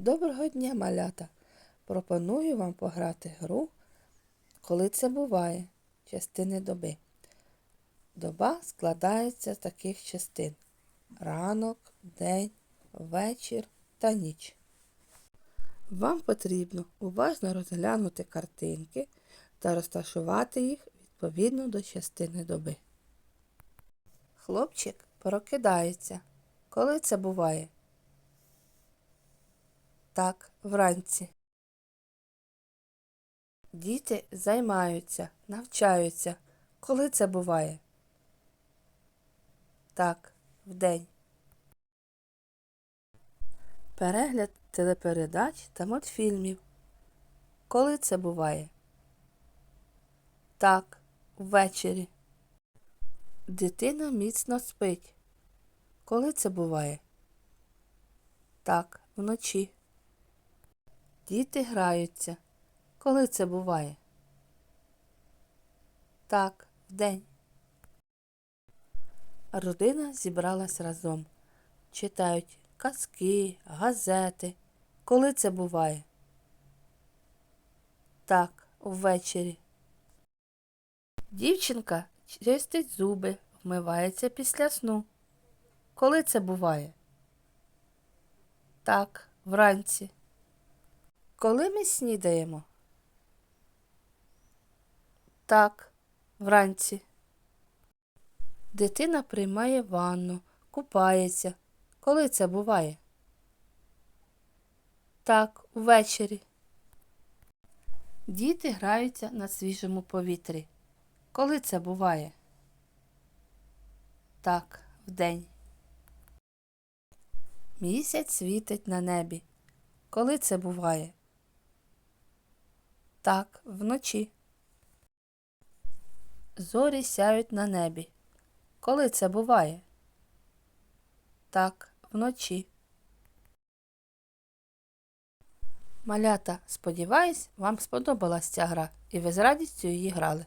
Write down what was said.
Доброго дня, малята! Пропоную вам пограти гру, коли це буває, частини доби. Доба складається з таких частин: ранок, день, вечір та ніч. Вам потрібно уважно розглянути картинки та розташувати їх відповідно до частини доби. Хлопчик прокидається. Коли це буває? Так, вранці. Діти займаються, навчаються. Коли це буває? Так, вдень. Перегляд телепередач та мультфільмів. Коли це буває? Так, ввечері. Дитина міцно спить. Коли це буває? Так, вночі. Діти граються. Коли це буває? Так, вдень. Родина зібралась разом. Читають казки, газети. Коли це буває? Так, ввечері. Дівчинка чистить зуби, вмивається після сну. Коли це буває? Так, вранці. Коли ми снідаємо? Так, вранці. Дитина приймає ванну, купається. Коли це буває? Так, увечері. Діти граються на свіжому повітрі. Коли це буває? Так, вдень. Місяць світить на небі. Коли це буває? Так, вночі. Зорі сяють на небі. Коли це буває? Так, вночі. Малята, сподіваюсь, вам сподобалась ця гра і ви з радістю її грали.